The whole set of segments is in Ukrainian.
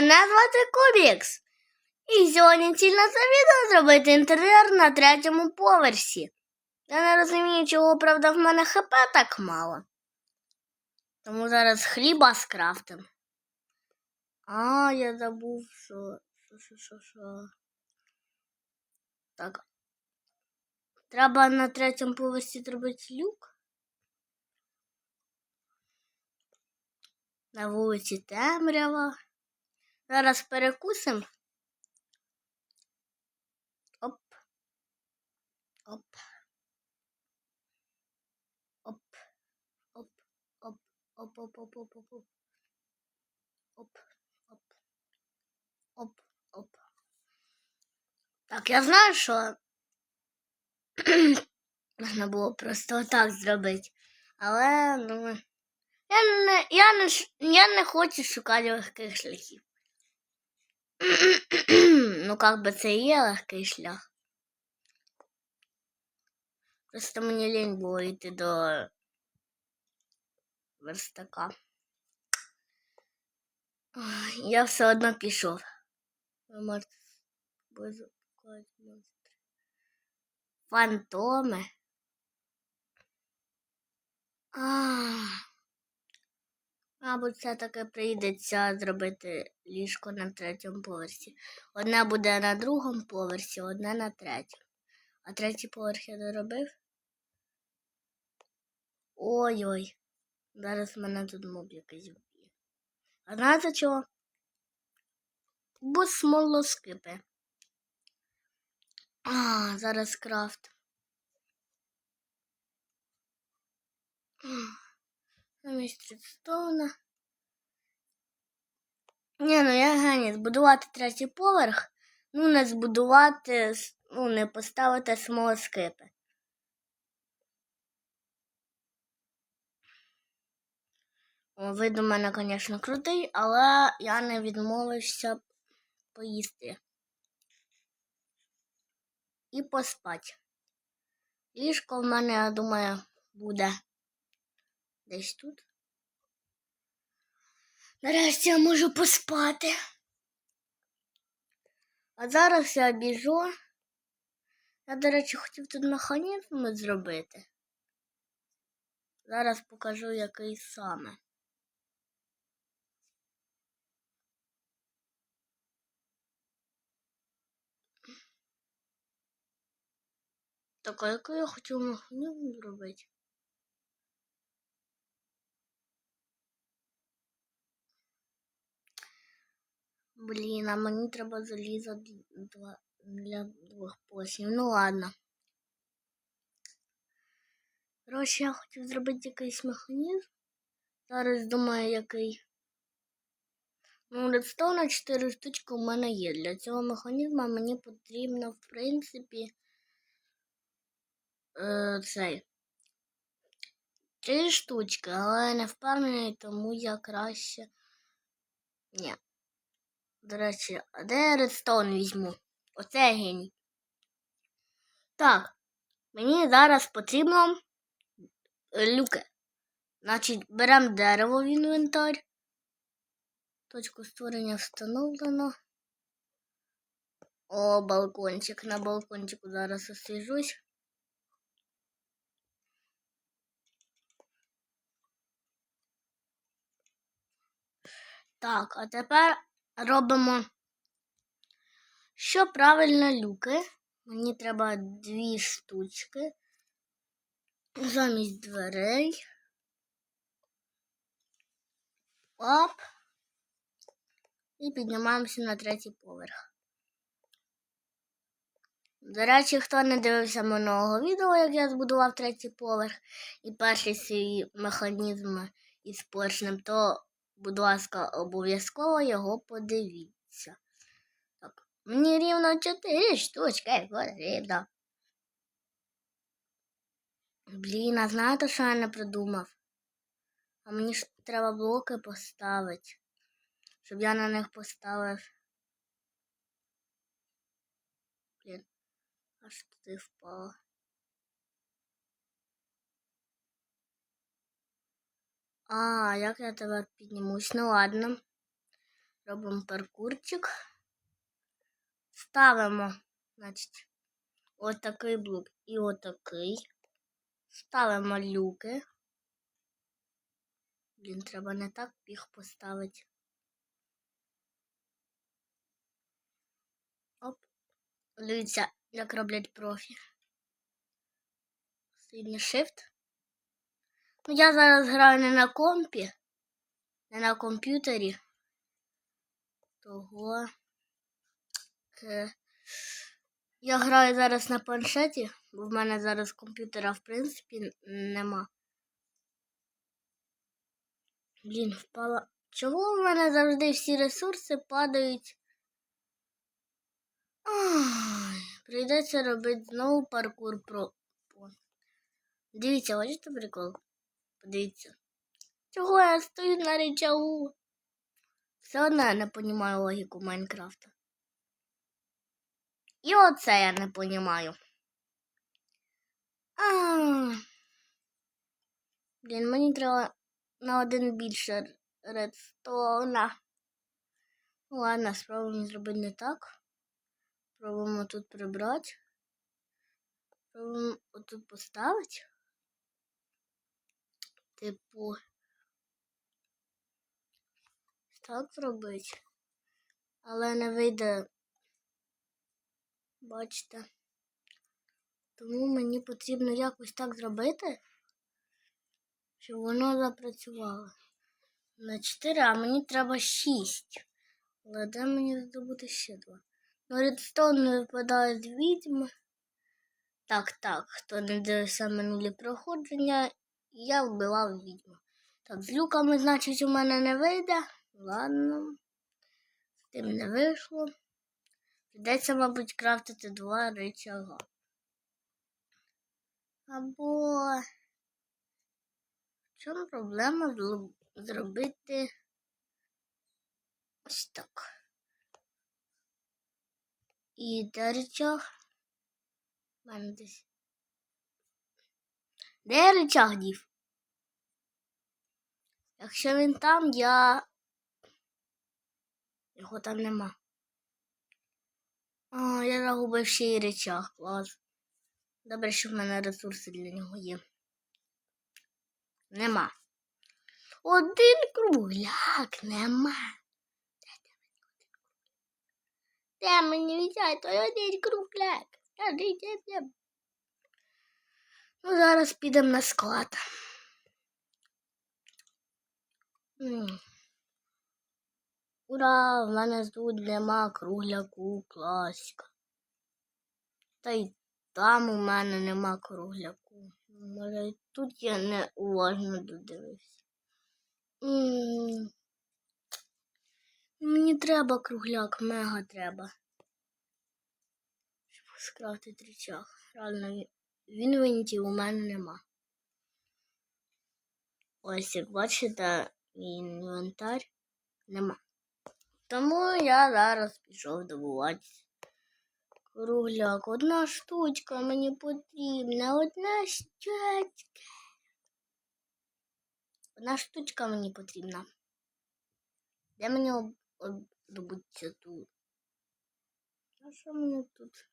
Мене звати Кубікс. І сьогодні ціль на це відео зробити інтер'єр на третьому поверсі. Я не розумію, чого, правда, в мене хп так мало. Тому зараз хліба скрафтим. А, я забув, що. Що, що, що, що. Так. Треба на третьому поверсі зробити люк. На вулиці темрява. Зараз перекусим. Оп. Оп. Оп. Оп. Оп. Оп. Оп. Оп. Оп. Оп. Оп. Оп. Оп. Оп. Оп. Так, я знаю, що можна було просто так зробити. Але, ну. Я не, я не, я не хочу шукати легких шляхів. ну, як би це є легкий шлях. Просто мені лінь було йти до верстака. Я все одно пішов. Монстри. Фантоми. Ах. Мабуть, все-таки прийдеться зробити ліжко на третьому поверсі. Одне буде на другому поверсі, одне на третьому. А третій поверх я доробив. Ой-ой. Зараз мене тут моб якийсь вб'є. А знаєте чого? Бо смолоскипи. А, зараз крафт. Замість редстоуна. Ні, ну я геній. Збудувати третій поверх. Ну, не збудувати, ну, не поставити смолоскипи. Вид у мене, звісно, крутий, але я не відмовився поїсти. І поспати. Ліжко в мене, я думаю, буде десь тут. Нарешті я можу поспати. А зараз я біжу. Я, до речі, хотів тут механізм зробити. Зараз покажу, який саме. Так, а який я хотів механізм зробити? Блін, а мені треба залізо для двох посів. Ну ладно. Коротше, я хотів зробити якийсь механізм. Зараз думаю, який. Ну, редстоуна 4 штучки у мене є. Для цього механізму мені потрібно, в принципі, е, цей. Три штучки, але я не впевнений, тому я краще. Ні. До речі, а де я редстоун візьму? Оце геній. Так, мені зараз потрібно е, люки. Значить, беремо дерево в інвентар. Точку створення встановлено. О, балкончик. На балкончику зараз освіжусь. Так, а тепер робимо. Що правильно люки? Мені треба дві штучки замість дверей. Оп. І піднімаємося на третій поверх. До речі, хто не дивився минулого відео, як я збудував третій поверх і перший свій механізм із поршнем, то, будь ласка, обов'язково його подивіться. Так, мені рівно 4 штучки потрібно. Блін, а знаєте, що я не придумав? А мені ж треба блоки поставити, щоб я на них поставив. Блін, аж туди впало. А, як я тепер піднімусь? Ну ладно. робимо паркурчик. Ставимо, значить, отакий блок і отакий. Ставимо люки. Блін, треба не так їх поставити. Оп. Дивіться, як роблять профі. Сильний shift. Я зараз граю не на компі, не на комп'ютері. Того. Е, я граю зараз на планшеті, бо в мене зараз комп'ютера в принципі нема. Блін, впала. Чого в мене завжди всі ресурси падають? Ай, прийдеться робити знову паркур про. Дивіться, бачите прикол? Подивіться. Чого я стою на речагу? Все одно я не розумію логіку Майнкрафта. І оце я не розумію. Блін, мені треба на один більше редстоуна. Ладно, спробуємо зробити не так. Пробуємо тут прибрати. Пробуємо отут поставити. Типу. Так зробити. Але не вийде. Бачите. Тому мені потрібно якось так зробити, щоб воно запрацювало. На 4, а мені треба 6. Але де мені здобути ще 2? Ну, редстоун не випадає з відьми. Так, так, хто не дивився минулі проходження, я вбивав відьму. Так, з люками, значить, у мене не вийде. Ладно, з тим не вийшло. Придеться, мабуть, крафтити два речага. Або в чому проблема зробити ось так. І де речаг? У мене десь. Де речаг дів? Якщо він там, я його там нема. А, я загубив ще й речах, клас. Добре, що в мене ресурси для нього є. Нема. Один кругляк нема. Де мені взяти той один кругляк? Скажіть, де? Ну, зараз підемо на склад. Ура! В мене тут нема кругляку класика. Та й там у мене нема кругляку. Може, тут я не уважно додивився. Мені треба кругляк, мега треба. Щоб скрафтити речах. Реально, він винтів у мене нема. Ось як бачите, мій інвентар нема. Тому я зараз пішов добуватися. Кругляк, одна штучка мені потрібна, одна штучка. Одна штучка мені потрібна. Де мені добутися тут? А що мені тут?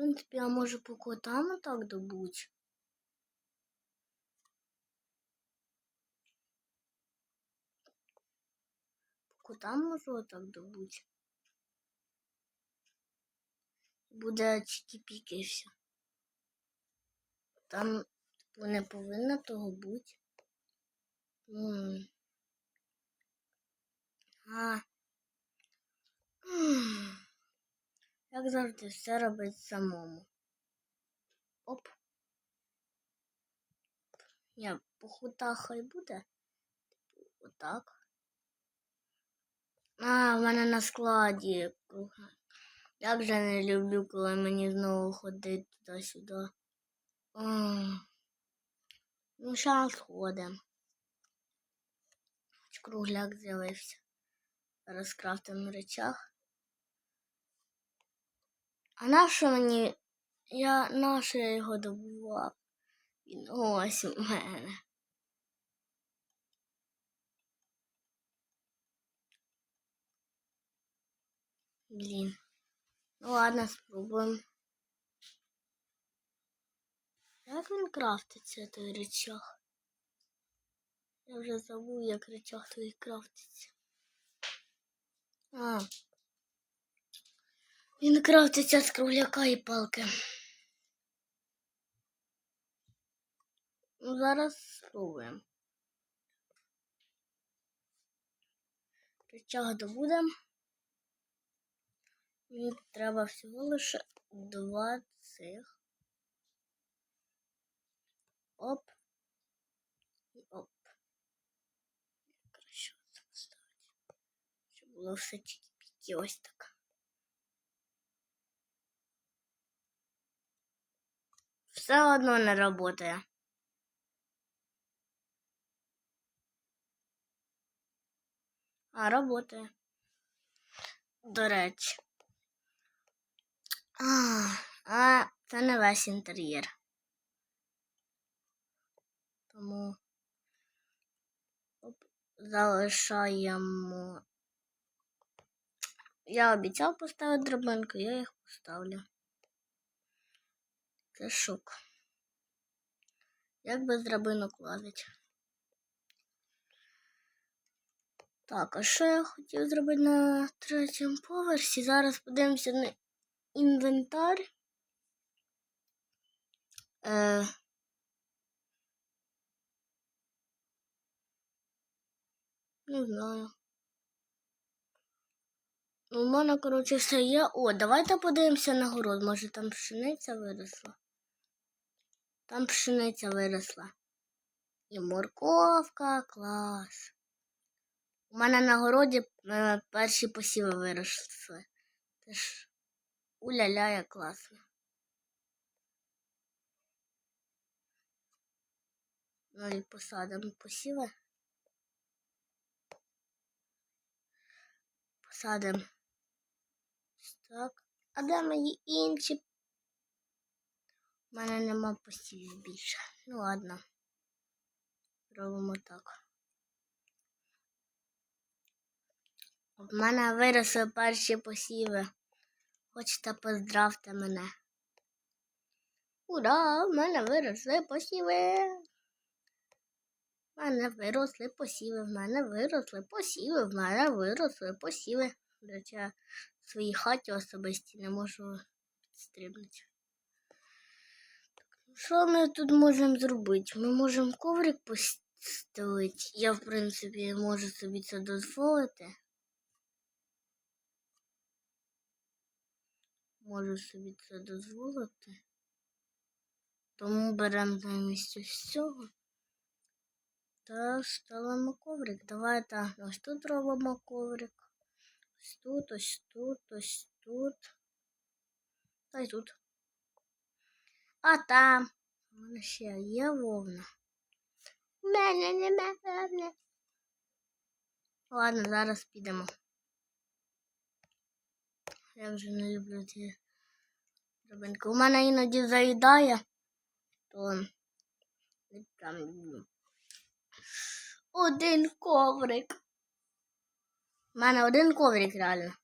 В принципі, я можу по котам так добути. По котам можу так добути. буде чікі-піки і все. Там типу, не повинно того бути. М А. Як завжди все робить самому. Оп. Я по хутах хай буде. Типу, отак. А, в мене на складі круга. Я вже не люблю, коли мені знову ходить туди-сюди. Ну, зараз ходимо. Кругляк з'явився. Зараз крафтимо речах. А нащо мені? Я нащо я його добував? Він ось у мене. Блін. Ну ладно, спробуємо. Як він крафтиться той речах? Я вже забув, як речах той крафтиться. А. Він крафтиться з кругляка і палки. Ну, зараз спробуємо. Речах добудемо. Мені треба всього лише два цих. Оп. І оп. Краще це поставити. Щоб було все тільки ось так. Все одно не працює. А, працює. До речі. А, а це не весь інтер'єр. Тому залишаємо. Я обіцяв поставити драбинку, я їх поставлю. Це шок. Як без драбинок лазить. Так, а що я хотів зробити на третьому поверсі? Зараз подивимося на інвентар. Е, не знаю. Ну, у мене, коротше, все є. О, давайте подивимося на город. Може там пшениця виросла. Там пшениця виросла. І морковка, клас. У мене на городі е, перші посіви виросли. Теж уля-ля, як класно. Ну і посадимо посіви. Посадимо. Так. А де мої інші? У мене нема посівів більше. Ну ладно. Робимо так. В мене виросли перші посіви. Хочете поздравте мене. Ура! В мене виросли посіви. В мене виросли посіви, в мене виросли посіви, в мене виросли посіви. До речі, в своїй хаті особисті не можу підстрибнути. Що ми тут можемо зробити? Ми можемо коврик постелити. Я, в принципі, можу собі це дозволити. Можу собі це дозволити. Тому беремо замість ось та ставимо коврик. Давайте ось тут робимо коврик. Ось тут, ось тут, ось тут. Та й тут. А там. Мене ще є вовна. Мене нема вовни. Ладно, зараз підемо. Я вже не люблю ці драбинки. У мене іноді заїдає, то не прям люблю. Один коврик. У мене один коврик реально.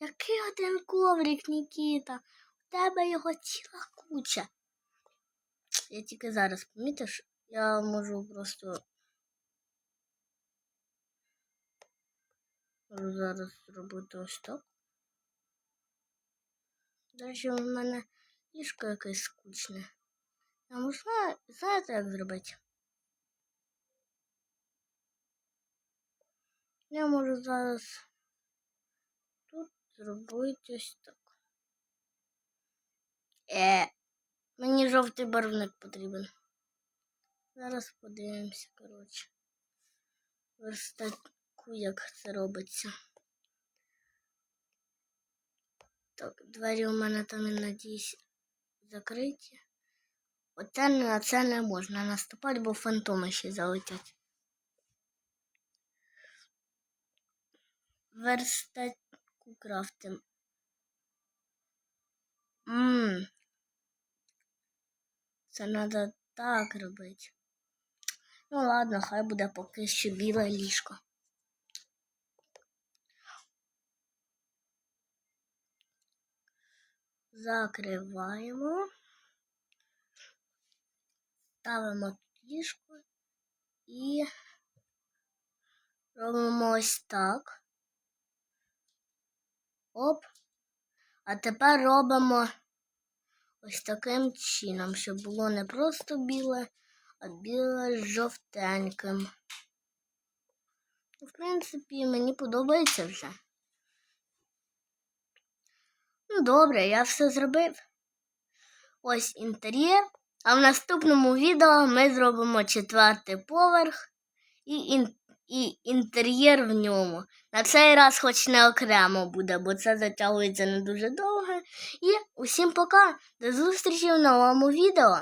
Який один коврик, Нікіта? Тебе його ціла куча. Я тільки зараз помітив, що я можу просто можу зараз зробити ось так. Далі у мене ліжко якесь скучне. А можна, знаєте, як зробити? Я можу зараз тут зробити ось так. Е, мені жовтий барвник потрібен. Зараз подивимося, коротше. Верстатку, як це робиться. Так, двері у мене там, я надіюсь, закриті. Оце на це не можна наступати, бо фантоми ще залетять. Верстатку крафтим. Ммм. Це треба так робити. Ну ладно, хай буде поки що біле ліжко. Закриваємо, ставимо ліжко і робимо ось так. Оп. А тепер робимо ось таким чином, щоб було не просто біле, а біле з жовтеньким. В принципі, мені подобається вже. Ну, добре, я все зробив. Ось інтер'єр. А в наступному відео ми зробимо четвертий поверх і, ін- і інтер'єр в ньому. На цей раз хоч не окремо буде, бо це затягується не дуже довго. І усім пока. До зустрічі в новому відео.